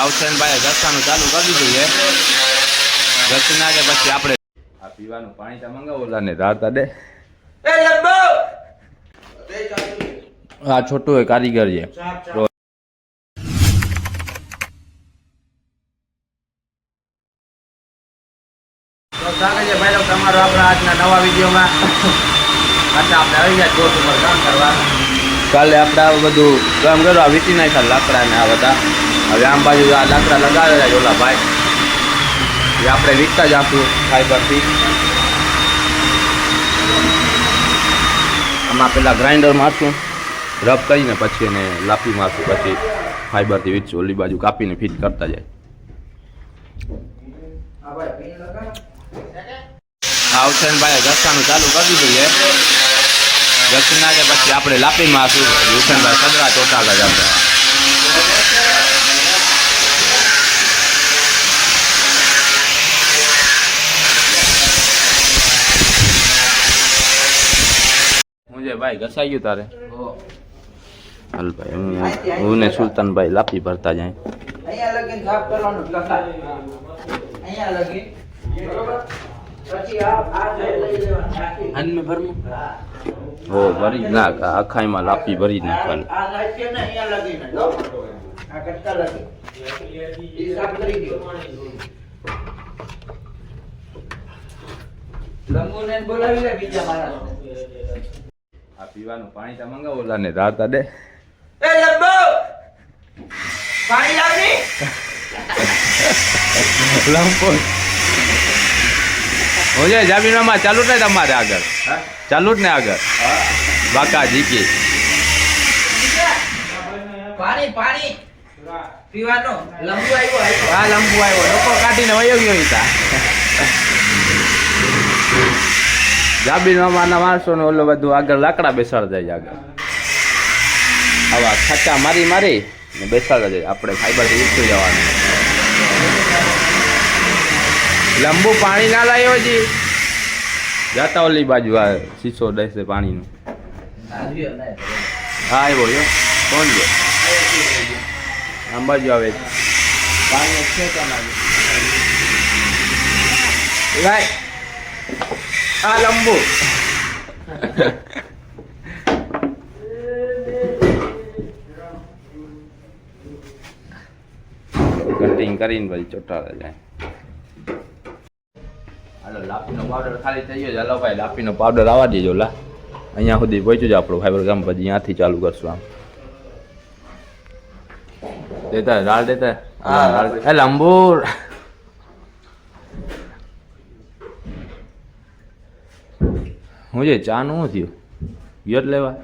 અવસેનભાઈ ઘસવાનું ચાલુ કરી દીધું છે. ઘસી નાખે પછી આપણે આ પીવાનું પાણી તો મંગાવો લાને રાતા દે આ છોટું એ કારીગર છે. તમારો આપણા આજના નવા વિડીયોમાં. પાછા આપણે આવી ગયા ચોટ ઉપર કામ કરવા. કાલે આપણે આ બધું કામ કરવા વીટી નાખ્યા લાકડા ને આ બધા. હવે આમ બાજુ આ લાકડા લગાવેલા છે, ઓલા ભાઈ. એ આપણે વીકતા જ આપ્યું ફાઈબરથી આમાં પેલા ગ્રાઇન્ડર મારશું રબ કરીને પછી એને લાપી મારશું, પછી ફાઈબરથી વીટશું ઓલી બાજુ કાપીને ફિટ કરતા જાય. હુસેનભાઈ ઘસાનું ચાલુ કરી દીધું છે. ઘસી નાખે પછી આપણે લાપી મારશું. હુસેનભાઈ સદરા ચોટા જ આપણે ભાઈ ઘસાઈ ગયું તારે? હાલ ભાઈ હું હું ને સુલતાનભાઈ લાપી ભરતા જાય. અહીંયા લગીન સાફ કરવાનું લખા. અહીંયા લગીન. બરોબર પછી આ આ સાઈડ લઈ લેવાનું આખી. ભરી નાખ. આખાઈમાં લાપી ભરી નાખવાની. આ ને અહીંયા લગીન. જ, હો. આ કટકા લગીન. ઈ સાફ કરી દો લંબુને બોલાવી લે બીજા માણસને. આ પીવાનું પાણી તો મંગાવો લાને રાતા દે એ લબ્બો પાણી લાવની લંપો. ઓજે જામીનમાં ચાલુ ને તમારે આગળ. ચાલુ જ ને આગળ. બાકા જીકી. પાણી પાણી. પીવાનો. લંબુ આવ્યો આ લંબુ આવ્યો. લોકો કાઢીને વયો ગયો ઈતા જાબીનામાના માણસો ને ઓલો બધું આગળ લાકડા બેસાડતા જાય આગળ. આવા ખાચા મારી મારી ને બેસાડતા જાય. આપણે ફાઈબરથી ઉઠી જવાનું. લંબુ પાણી ના લાવ્યો જી જાતા ઓલી બાજુ આ શીશો દેશે પાણીનું. હા આવ્યો યો કોણ જો આમ બાજુ આવે પાણી છે ભાઈ આ લંબુ કટિંગ કરીને પછી ચોટાડે જાય હાલો લાપીનો પાવડર ખાલી થઈ ગયો હાલો ભાઈ લાપીનો પાવડર આવવા દેજો લા. અહીંયા સુધી પહોંચ્યું છે આપણું ફાઈબર ગામ પછી અહીંયાથી ચાલુ કરશું આમ. દેતા રાળ દેતા? હા, રાળ એ લંબુ હું જે ચા નું થયું? યોજ લેવા.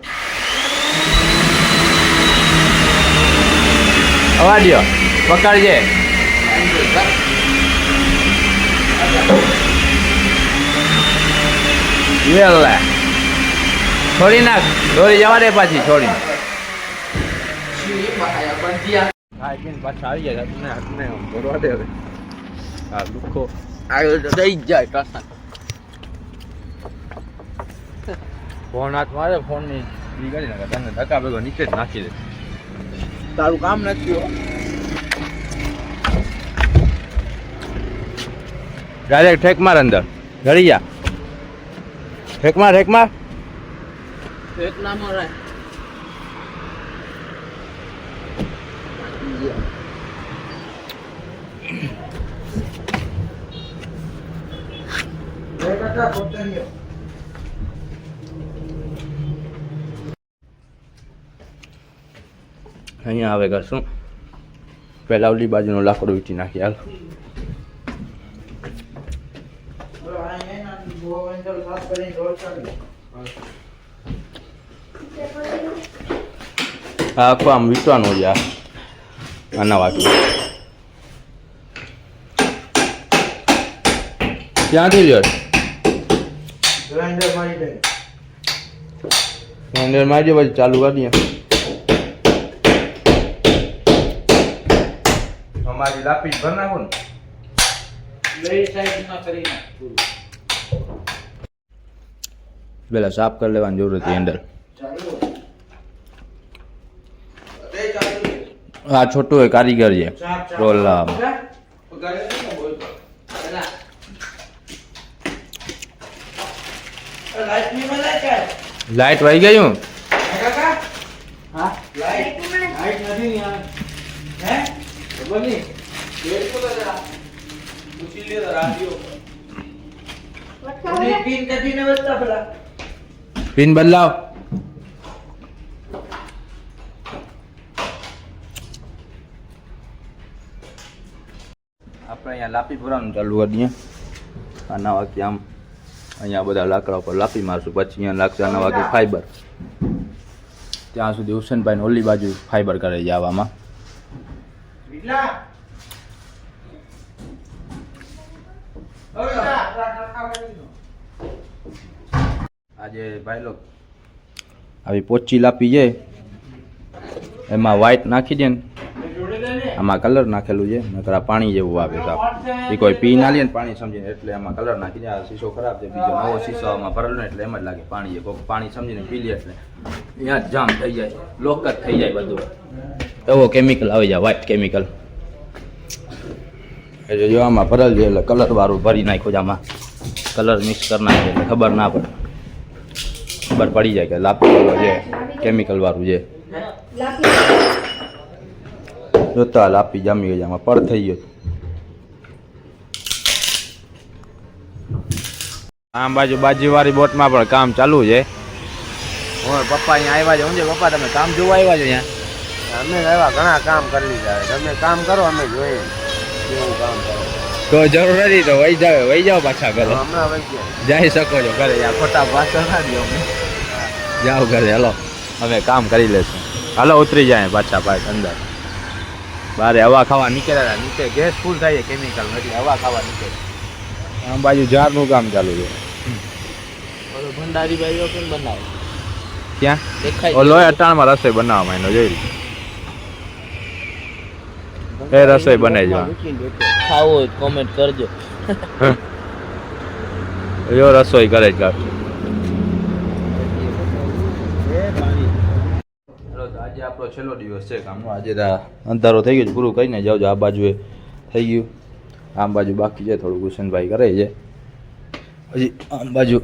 અવાડ્યો પકડજે. યર લે છોડી નાખ. દોરી જવા દે પાછી, છોડી. પાછા આવી જાય. હાથને હાથને હવે. હા લુખો આવ્યો તો દઈ જાય, કાસા. ફોન હાથ મારે ફોનની ઈ કરી નાખે તને ધક્કા ભેગો નીચે જ નાખી દે. તારું કામ નથી હો. ડાયરેક્ટ ઠેક માર અંદર. ઘડી જા. ઠેક માર ઠેક માર. એક નામો રહે અહીંયા આવે કરશું પહેલાં ઓલી બાજુનો લાકડો વીટી નાખી હાલ. આખું આમ વીટવાનું છે આના વાટલું ક્યાંથી લ્યો? ગ્રાઇન્ડર મારી દે. ગ્રાઇન્ડર મારી દે પછી ચાલુ કરી દઈએ અમારી લાપી ભર નાખો ને. બે સાઈડમાં કરી નાખ. પૂરું. પેલા સાફ કરી લેવાની જરૂર હતી હેન્ડલ ચાલુ તે ચાલુ આ છોટું એ કારીગર છે રોલ આમ. લાઈટની મળે કે લાઈટ વહી ગયું કાકા હા? લાઈટ લાઈટ નથી ને યાર હે. પિન બદલાવ. આપણે અહીંયા લાપી ભરવાનું ચાલુ કરી દઈએ. આના વાગે આમ અહીંયા બધા લાકડા ઉપર લાપી મારશું. પછી અહીંયા લાગશે આના વાગે ફાઈબર ત્યાં સુધી હુસેનભાઈ ઓલી બાજુ ફાઈબર કરે છે આવામાં. બીટલા આજે ભાઈ લોક આવી પોચી લાપી છે. એમાં વ્હાઈટ નાખી દે આમાં કલર નાખેલું છે, નકર પાણી જેવું આવે છે એ કોઈ પી ના લે ને પાણી સમજીને, એટલે એમાં કલર નાખી દે. આ શીશો ખરાબ છે, બીજો નવો શીશો આમાં ભરેલો એટલે એમ જ લાગે પાણી છે. કોઈક પાણી સમજીને પી લે એટલે. ત્યાં જ જામ થઈ જાય લોક જ થઈ જાય બધું. એવો કેમિકલ આવી જાય વ્હાઇટ કેમિકલ એટલે જો આમાં ભરેલ છે એટલે કલર વાળું ભરી નાખ્યું છે આમાં. કલર મિક્સ કરી નાખ્યો એટલે ખબર ના પડે. ખબર પડી જાય કે લાપી છે કેમિકલ વાળું છે. જોતા લાપી જામી ગઈ આમાં પડ થઈ ગયો આમ બાજુ બાજીવાળી બોટમાં પણ કામ ચાલુ છે. પપ્પા અહીંયા આવ્યા છે છે પપ્પા, તમે કામ જોવા આવ્યા છો અહીંયા? અમે એવા ઘણા કામ કરી લીધા તમે કામ કરો અમે જોઈએ. કેવું કામ કરો. તો જરૂર નથી તો વહી જાવ વહી જાવ પાછા ઘરે. હમણાં વહી ગયા. જઈ શકો છો ઘરે. યાર ખોટા પાછળ ના દો અમને જાઓ ઘરે હાલો. અમે કામ કરી લેશું. હાલો ઉતરી જાય પાછા પાછ અંદર. બારે હવા ખાવા નીકળ્યા હતા. નીચે ગેસ ફૂલ થાય છે કેમિકલ નથી હવા ખાવા નીકળે આમ બાજુ ઝાડનું કામ ચાલુ છે. ભંડારી ભાઈઓ પણ બનાવે. ક્યાં? દેખાય ઓલો અટાણમાં રસોઈ બનાવવામાં એનો જોઈ લી. એ રસોઈ બને જ ખાવો હોય કોમેન્ટ કરજો. યો રસોઈ કરે જ આજે આપણો છેલ્લો દિવસ છે કામનો આજે અંધારો થઈ ગયો પૂરું કરીને જાવજો આ બાજુએ થઈ ગયું. આમ બાજુ બાકી છે થોડું ગુસનભાઈ કરે છે. હજી આમ બાજુ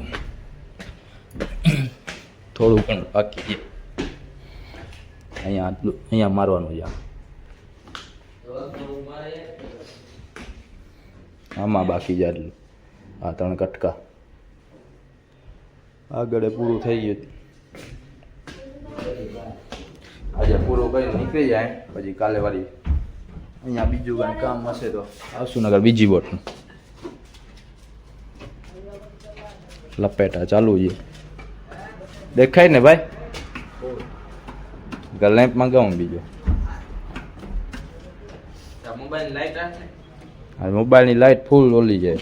થોડું પણ બાકી છે. અહીંયા આટલું અહીંયા મારવાનું છે. આમ. બાકી આટલું આ ત્રણ કટકા. આગળ પૂરું થઈ ગયું. આજે પૂરું કરીને નીકળી જાય, પછી કાલે વાળી અહીંયા બીજું કાંઈ કામ હશે તો આવશું બીજી બોટનું લપેટા ચાલુ છે. દેખાય ને ભાઈ? ગલેમ્પ મંગાવું બીજો? મોબાઈલ લાઈટ રાખે? આ મોબાઈલની લાઈટ ફૂલ ઓલી છે.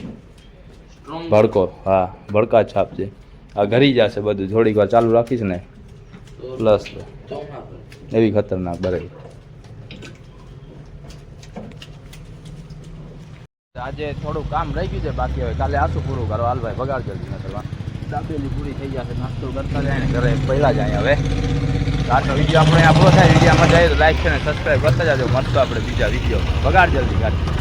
ભડકો હા ભડકા છાપ છે આ ઘરી જશે બધું થોડીક વાર ચાલુ રાખીશ ને પ્લસ એવી ખતરનાક બરે આજે થોડું કામ રહી ગયું છે બાકી હવે કાલે આશું પૂરું કરો. હાલભાઈ બગાડ જલ્દી ન કરવા દાબેલી પૂરી થઈ જશે નાસ્તો કરતા જાય ને ઘરે પહેલા જાય હવે. આજનો વીડિયો આપણે આ પૂરો થાય વિડીયોમાં જાય તો લાઈક છે ને સબસ્ક્રાઈબ કરતા જાજો. મળશું આપણે બીજા વીડિયો બગાડ જલ્દી, ગાડી.